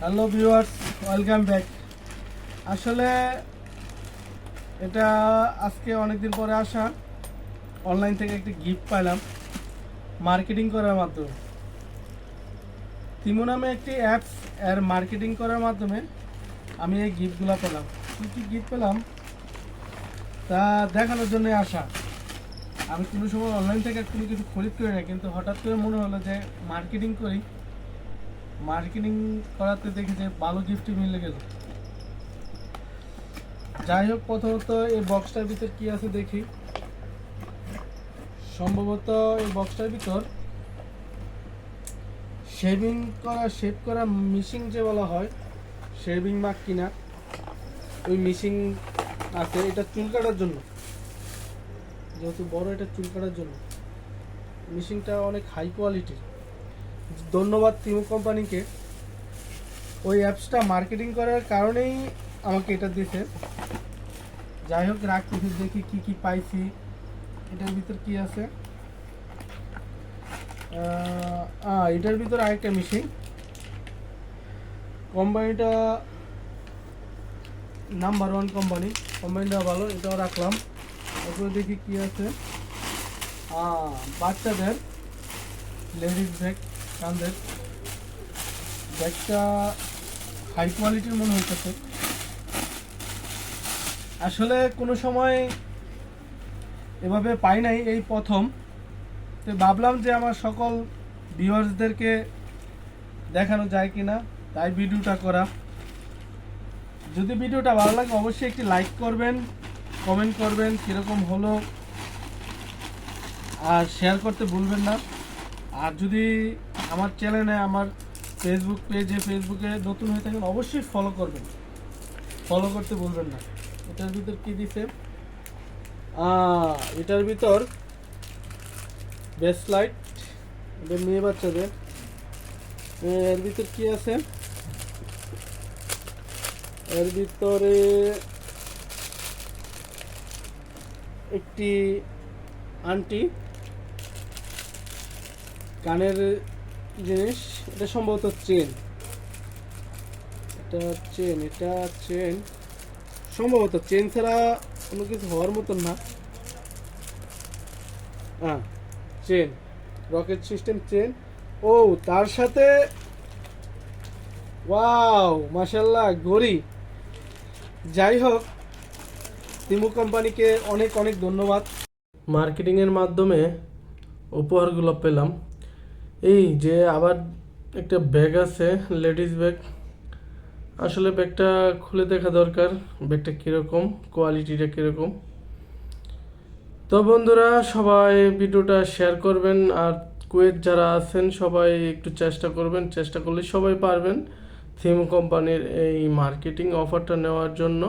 Hello viewers welcome back আসলে এটা আজকে অনেকদিন পরে আসা। অনলাইন থেকে একটি গিফট পাইলাম। মার্কেটিং করার মাধ্যমে। তিমো নামে একটি অ্যাপস এর মার্কেটিং করার মাধ্যমে আমি এই গিফটগুলো পেলাম। কী কী গিফট পেলাম? তা দেখানোর জন্যই আসা। আমি কোনো সময় অনলাইন থেকে কোনো কিছু খরিদ করি না, কিন্তু হঠাৎ করে মনে হলো যে মার্কেটিং করি। মার্কেটিং করাতে দেখি যে ভালো গিফট মিলে গেল। যাই হোক, প্রথমত এই বক্সটার ভিতর কি আছে দেখি। সম্ভবত এই বক্সটার ভিতর শেভিং করা শেভ করা মিশিং যে বলা হয় শেভিং মার্ক কিনা, ওই মিশিং আছে, এটা চুল কাটার জন্য। যেহেতু বড়, এটা চুল কাটার জন্য। মিশিংটা অনেক হাই কোয়ালিটির ধন্যবাদ তিমু কোম্পানিকে। ওই অ্যাপসটা মার্কেটিং করার কারণেই আমাকে এটা দিয়েছে। যাই হোক রাখতেছি দেখি কি কি পাইছি। এটার ভিতর কি আছে? এটার ভিতর আরেকটা মেশিন কোম্পানিটা নাম্বার ওয়ান কোম্পানি কোম্পানিটা ভালো, এটাও রাখলাম। তারপরে দেখি কি আছে। বাচ্চাদের লেডিস ব্যাগ কান্দের। ব্যাগটা হাই কোয়ালিটির মনে হইতেছে। আসলে কোনো সময় এভাবে পাই নাই এই প্রথম। তো ভাবলাম যে আমার সকল ভিউয়ার্সদেরকে দেখানো যায় কিনা, তাই ভিডিওটা করা। যদি ভিডিওটা ভালো লাগে, অবশ্যই একটি লাইক করবেন কমেন্ট করবেন, কীরকম হলো, আর শেয়ার করতে ভুলবেন না। আর যদি আমার চ্যানেলে আমার ফেসবুক পেজে ফেসবুকে নতুন হয়ে থাকেন অবশ্যই ফলো করবেন। ফলো করতে ভুলবেন না। এটার ভিতর কি দিছে? এটার ভিতর বেস্ট লাইট এটা মেয়ে বাচ্চাদের। এর ভিতর কি আছে? এর ভিতরে একটি আন্টি কানের জিনিস, এটা সম্ভবত চেন। এটা চেন এটা চেন। সম্ভবত চেন ছাড়া কোনো কিছু হওয়ার মতন না। হ্যাঁ চেন, রকেট সিস্টেম চেন। ও, তার সাথে ওয়াও মাশাল্লাহ ঘড়ি। যাই হোক, তিমু কোম্পানিকে অনেক অনেক ধন্যবাদ। মার্কেটিংয়ের মাধ্যমে উপহারগুলো পেলাম। এই যে আবার একটা ব্যাগ আছে লেডিস ব্যাগ আসলে ব্যাগটা খুলে দেখা দরকার ব্যাগটা কীরকম কোয়ালিটিটা কীরকম। তো বন্ধুরা, সবাই ভিডিওটা শেয়ার করবেন, আর কুয়েত যারা আছেন, সবাই একটু চেষ্টা করবেন। চেষ্টা করলে সবাই পারবেন থিম কোম্পানির এই মার্কেটিং অফারটা নেওয়ার জন্য।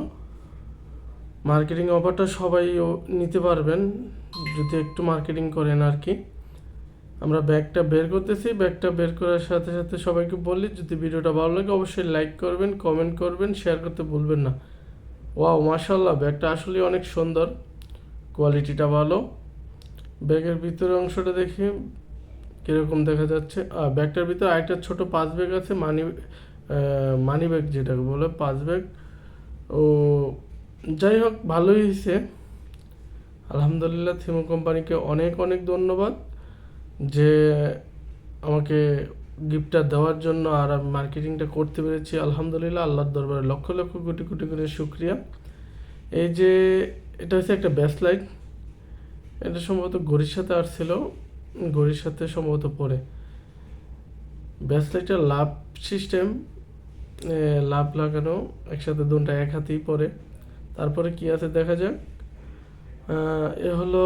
মার্কেটিং অফারটা সবাই নিতে পারবেন, যদি একটু মার্কেটিং করেন আর কি। আমরা ব্যাগটা বের করতেছি, ব্যাগটা বের করার সাথে সাথে সবাইকে বলি, যদি ভিডিওটা ভালো লাগে অবশ্যই লাইক করবেন কমেন্ট করবেন শেয়ার করতে ভুলবেন না। ওয়াও মাশাল্লাহ ব্যাগটা আসলে অনেক সুন্দর কোয়ালিটিটা ভালো। ব্যাগের ভিতরে অংশটা দেখি, কীরকম দেখা যাচ্ছে। আর ব্যাগটার ভিতরে আরেকটা ছোট পাঁচ ব্যাগ আছে মানি মানি ব্যাগ যেটাকে বলে, পাঁচ ব্যাগ। ও, যাই হোক, ভালোই হয়েছে। আলহামদুলিল্লাহ, থিমো কোম্পানিকে অনেক অনেক ধন্যবাদ। যে আমাকে গিফটটা দেওয়ার জন্য আর আমি মার্কেটিংটা করতে পেরেছি, আলহামদুলিল্লাহ, আল্লাহর দরবারে লক্ষ লক্ষ কোটি কোটি করে শুক্রিয়া। এই যে এটা হচ্ছে একটা ব্যাস লাইট এটা সম্ভবত ঘড়ির সাথে আসছিল, ঘড়ির সাথে সম্ভবত পরে। ব্যাস লাইটটা লাভ সিস্টেম লাভ লাগানো, একসাথে দুটা এক হাতেই পড়ে তারপরে কি আছে দেখা যাক। এ হলো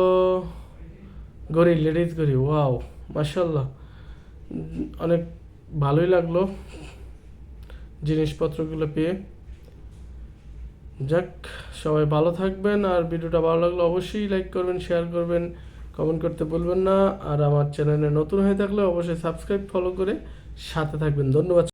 গড়ি লেডিস গড়ি ওয়াও মাশাল্লাহ অনেক ভালোই লাগল জিনিসপত্রগুলো পেয়ে। যাক, সবাই ভালো থাকবেন, আর ভিডিওটা ভালো লাগলে অবশ্যই লাইক করবেন শেয়ার করবেন কমেন্ট করতে ভুলবেন না। আর আমার চ্যানেলে নতুন হয়ে থাকলে অবশ্যই সাবস্ক্রাইব ফলো করে সাথে থাকবেন। ধন্যবাদ।